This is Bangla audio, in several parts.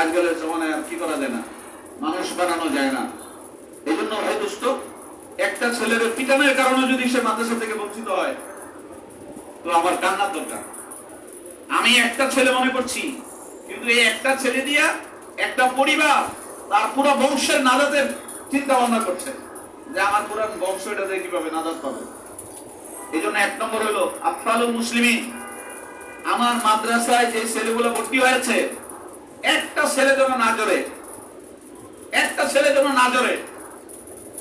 আজকালের জমানায় আর কি করা যায় না? মানুষ বানানো যায় না। এই জন্য ভাই দোস্ত একটা ছেলের পিটানের কারণে যদি সে মাদ্রাসা থেকে বঞ্চিত হয়, তো আমার কান্নার দরকার। আমি একটা ছেলে মনে করছি, কিন্তু এই একটা ছেলে দিয়া একটা পরিবার, তার পুরো বংশের নাজাতের চিন্তা ভাবনা করছে যে আমার পুরো বংশ এটা দিয়ে কীভাবে নাজাত পাবে। এই জন্য এক নম্বর হলো আফরালুল মুসলিমিন, আমার মাদ্রাসায় যে ছেলেগুলো ভর্তি হয়েছে একটা ছেলে যেন না জড়ে একটা ছেলে যেন না জড়ে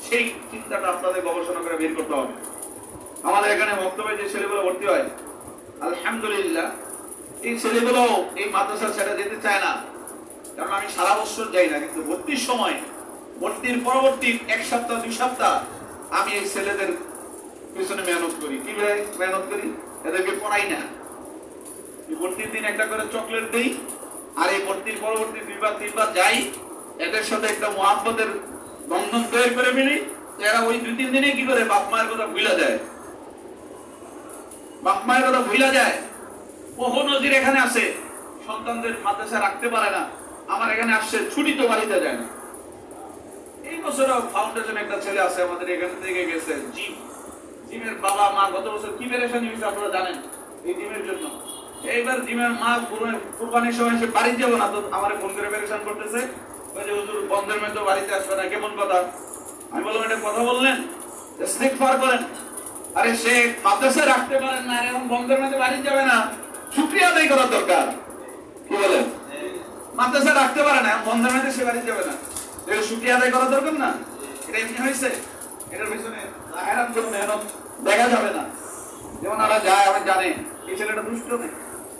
সেই চিন্তাটা আপনাদের গবেষণা করে বের করতে হবে। আমাদের এখানে বক্তব্যে যে ছেলেগুলো ভর্তি হয়, আলহামদুলিল্লাহ, এই ছেলেগুলো এই মাদ্রাসা ছেড়ে যেতে চায় না। কারণ আমি সারা বছর যাই না, কিন্তু ভর্তির সময়, ভর্তির পরবর্তী এক সপ্তাহ, দুই সপ্তাহ আমি এই ছেলেদের পিছনে মেহনত করি। কীভাবে মেহনত করি? এদেরকে পড়াই না। ভর্তির দিন একটা করে চকলেট দিই আর এই ভর্তির পরবর্তী দুইবার, তিনবার যাই, এদের সাথে একটা মহাব্বতের বন্ধন তৈরি করে ফেলি। এরা ওই দুই, তিন দিনে কি করে? বাপ মায়ের কথা ভুলা যায়। বাপ মায়ের কথা ভুলা যায়। বহু নজির এখানে আছে সন্তানদের মাদ্রাসা রাখতে পারে না। আমার এখানে আসছে, ছুটি তো বাড়িতে যায় না। এই বছরও ফাউন্ডেশন একটা ছেলে আছে, আমাদের এখানে থেকে গেছে, জিম। জিমের বাবা মা গত বছর কি হয়েছে আপনারা জানেন? এই জিমের জন্য। এইবার জিমের মা পুরো- কুরবানির সময় সে বাড়ি যাব না তো আমার ফোন করে পেরেশান করতেছে। ওই যে হুজুর, বন্ধের মধ্যে বাড়িতে আসবে না, কেমন কথা? আমি বললাম, এটা কথা বললেন? ইস্তেগফার করেন। আরে, সে মাদ্রাসায় রাখতে পারেন না এখন বন্ধের মধ্যে বাড়ি যাবে না। শুক্রিয়া আদায় করার দরকার। কি বলেন? মাদ্রাসা রাখতে পারে না বন্ধের মধ্যে সে বাড়ি যাবে না। এটা শুক্রিয়া আদায় করা দরকার না? এটা এমনি হয়েছে? এটার পিছনে লাহেরাম কোনো মেহনত দেখা যাবে না। যেমন ওরা যায়, আমার জানে, এই ছেলেটা দুষ্ট নেই।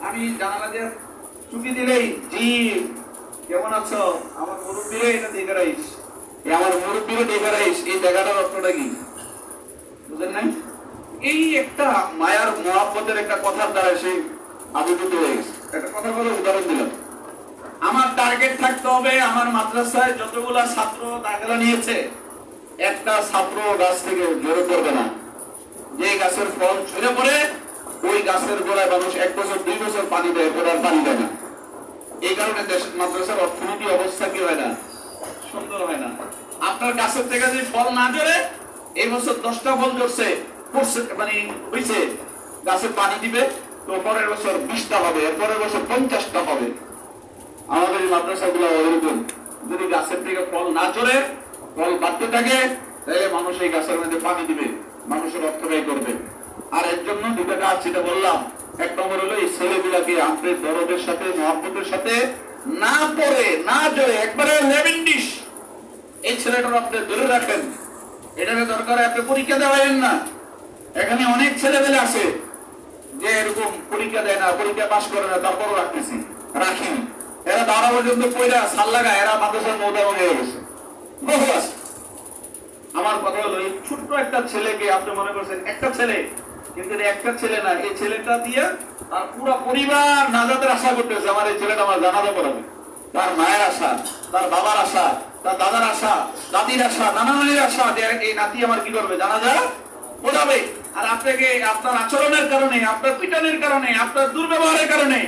আমি জানালা দিয়ে চুকি দিলেই, জি, কেমন আছো? আমার মুরব্বীরে এটা দেখে এই আমার মুরব্বীরে দেখে রাইস এই জায়গাটার অর্থটা কি? বুঝলেন নাই? এই একটা মায়ার মহাব্বতের একটা কথার দ্বারা সে আবির্ভূত হয়ে গেছে। একটা কথা বলে উদাহরণ দিলাম। আমার টার্গেট থাকতে হবে আমার মাদ্রাসায় যতগুলা ছাত্র দাখলা নিয়েছে, একটা ছাত্র গাছ থেকে ঝরে পড়বে না। যে গাছের ফল ছুঁড়ে পড়ে ওই গাছের গোড়ায় মানুষ এক বছর, দুই বছর পানি দেয় আর পানি দেয় না। এই কারণে দেশের মাদ্রাসার অর্থনীতি অবস্থা কি হয় না? সুন্দর হয় না। আপনার গাছের থেকে যদি ফল না ধরে এই বছর দশটা ফল ধরছে মানে হয়েছে গাছে পানি দিবে, তো পরের বছর বিশটা হবে, এরপরের বছর পঞ্চাশটা হবে। আমাদের এই মাদ্রাসাগুলো ওইরকম। যদি গাছের থেকে ফল না চড়ে ফল বাড়তে থাকে, তাহলে মানুষ এই গাছের মধ্যে পানি দিবে, মানুষের অর্থ ব্যয় করবে। আর এর জন্য দুটো কাজ যেটা বললাম, এক নম্বর হলো এই ছেলেগুলাকে আপনার দরদের সাথে, মহাব্বতের সাথে না পড়ে, না জড়ে, একবারে এই ছেলেটার আপনি ধরে রাখেন। এটাকে দরকার আপনি পরীক্ষা দেওয়াইন না। এখানে অনেক ছেলেমেলে আছে যে এরকম পরীক্ষা দেয় না, পরীক্ষা পাশ করে না, তারপরও রাখতেছি। রাখি এরা দাঁড়া পর্যন্ত পয়লা সাল লাগা এরা মাদ্রাসার মৌদা হয়ে গেছে। বহু আছে আমার কথা হলো, এই ছোট্ট একটা ছেলেকে আপনি মনে করছেন, একটা ছেলে কিন্তু একটা ছেলে না এই ছেলেটা দিয়ে তার পুরো পরিবার নাজাতের আশা করতেছে, আমার এই ছেলেটা আমার জানাজা করাবে তার মায়ের আশা, তার বাবার আশা, তার দাদার আশা, দাদির আশা, নানা নানির আশা এই নাতি আমার কি করবে? জানাজা পড়াবে আর আপনাকে, আপনার আচরণের কারণে, আপনার পিটানের কারণে, আপনার দুর্ব্যবহারের কারণে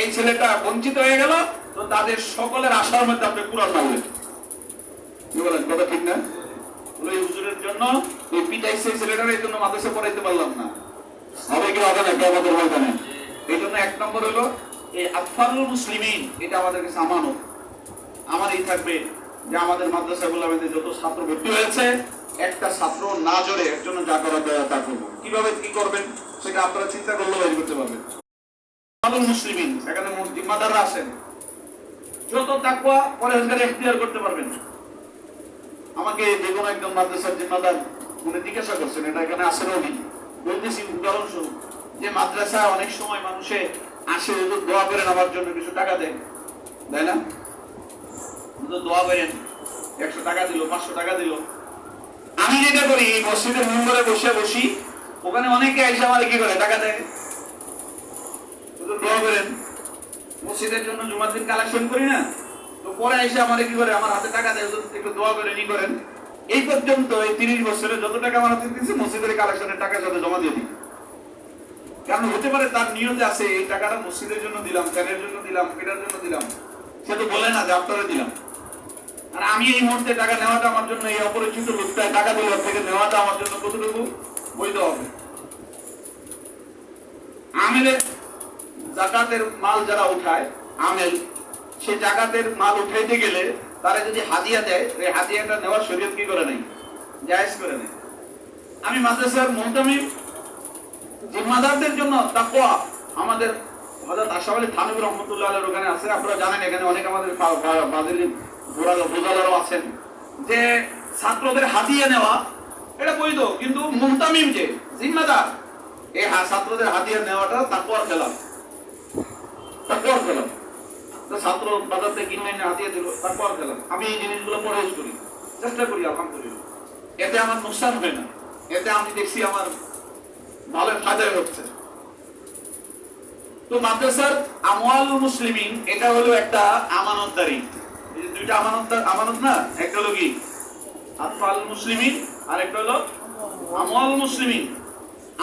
এই ছেলেটা বঞ্চিত হয়ে গেল। তো তাদের সকলের আশার মধ্যে আপনি পূরণ না হলেন বলেন, কথা ঠিক না? হুজুরের জন্য এই পিটাইছে ছেলেটার, এই জন্য মাদ্রাসা পড়াইতে পারলাম না। হবে কি হবে না আমাদের মধ্যে যত ছাত্র ভর্তি হয়েছে, একটা ছাত্র না জড়ে এর জন্য যা করা তা করব। কীভাবে কি করবেন, সেটা আপনারা চিন্তা করলেও বের করতে পারবেন। মুসলিমিন, এখানে জিম্মাদাররা আছেন। যত তাকুয়া পরেজগারে এখতিয়ার করতে পারবেন। আমাকে যে কোনো একজন মাদ্রাসার জিম্মাদার উনি জিজ্ঞাসা করছেন, এটা এখানে আসেন উনি বলতেছি, উদাহরণস্বরূপ যে মাদ্রাসা অনেক সময় মানুষে আসে হুজুর দোয়া করেন আমার জন্য কিছু টাকা দেন তাই না? দোয়া করেন, একশো টাকা দিল, পাঁচশো টাকা দিল। আমি যেটা করি, এই মসজিদের মেম্বারে বসে বসি, ওখানে অনেকে এসে আমার কি করে, টাকা দেয়। হুজুর দোয়া করেন, মসজিদের জন্য জুমার দিন কালেকশন করি না, তো পরে এসে আমার কি করে, আমার হাতে টাকা দেয় হুজুর একটু দোয়া করে নি করেন। এই পর্যন্ত এই তিরিশ বছরে যত টাকা আমার হাতে দিয়েছে, মসজিদের কালেকশনের টাকা সাথে জমা দিয়ে দিই কারণ হতে পারে তার নিয়তে আছে, এই টাকাটা মসজিদের জন্য দিলাম, ফ্যানের জন্য দিলাম এটার জন্য দিলাম। সে তো বলে না যে আপনারা দিলাম। আর আমি এই মুহূর্তে টাকা নেওয়াটা আমার জন্য এই অপরিচিত লোকটায় টাকা দিল থেকে নেওয়াটা আমার জন্য কতটুকু বৈধ হবে? আমেলের জাকাতের মাল যারা উঠায়, আমেল, সে জাকাতের মাল উঠাইতে গেলে তারা যদি হাদিয়া দেয় এই হাদিয়াটা নেওয়ার শরীয়ত কি করে নেই? জায়েজ করে নেই। আমি মাদ্রাসার মোহতামিম জিম্মাদারদের জন্য তাকওয়া আমাদের হযরত আশরাফ আলী থানভী রহমাতুল্লাহ ওখানে আছে, আপনারা জানেন, এখানে অনেক আমাদের বাদিল বোঝালারও আছেন। যে ছাত্রদের হাতিয়ে নেওয়া, এটা বৈধ, কিন্তু মুহতামিম যে, জিম্মাদার, এই ছাত্রদের হাতিয়ে নেওয়াটা তাকওয়ার খেলাফ। তাকওয়ার খেলাফ। তো ছাত্র বাজার থেকে কিনে এনে হাতিয়ে দিল তাকওয়ার খেলাফ আমি এই জিনিসগুলো পরহেজ করি। চেষ্টা করি, আলহামদুলিল্লাহ। এতে আমার নুকসান হয় না। এতে আমি দেখছি আমার ভালো ফায়দা হচ্ছে। তো মাদ্রাসার আমওয়াল মুসলিমিন, এটা হলো একটা আমানতদারি। দুইটা আমানত আমানত না, একটা হলো কি? আতফাল মুসলিমিন আর একটা হলো আমওয়াল মুসলিমিন।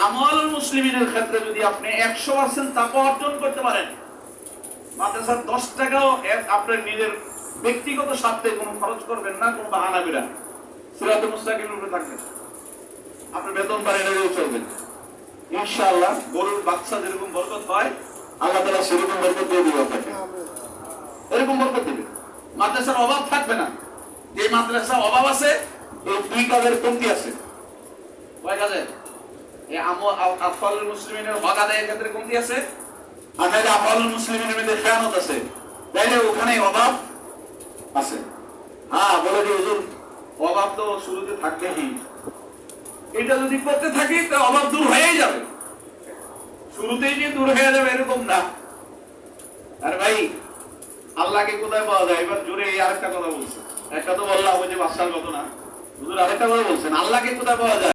আমওয়াল মুসলিমিনের ক্ষেত্রে যদি আপনি একশো পার্সেন্ট তাকে অর্জন করতে পারেন মাদ্রাসার দশ টাকাও আপনার নিজের ব্যক্তিগত স্বার্থে কোনো খরচ করবেন না, কোনো বাহানা বিরা সিরাতে মুস্তাকিমের উপরে থাকবেন। আপনার বেতন পারে এলেও চলবে। ইনশাআল্লাহ গরুর বাচ্চা যেরকম বরকত হয়, আল্লাহ তালা সেরকম বরকত দিয়ে দিবে আপনাকে। এরকম বরকত দিবে মাদ্রাসার অভাব থাকবে না। যে মাদ্রাসা অভাব আছে এই দুই কাজের কমতি আছে। কয় কাজে? এই আমো- আ- আফালুল মুসলিমিনের হক আদায়ের ক্ষেত্রে কমতি আছে। আর নাহলে আফালুল মুসলিমিনের মধ্যে খেয়ানত আছে। তাইলে ওখানে অভাব আছে। হ্যাঁ বলে যে হুজুর, অভাব তো শুরুতে থাকবেই এটা যদি করতে থাকি, তো অভাব দূর হয়েই যাবে। শুরুতেই যে দূর হয়ে যাবে, এরকম না। আরে ভাই, আল্লাহকে কোথায় পাওয়া যায়? এবার জোরে এই আরেকটা কথা বলছে। একটা তো বললাম, ওই যে বাদশার কথা না হুজুর, আরেকটা কথা বলছেন, আল্লাহকে কোথায় পাওয়া যায়?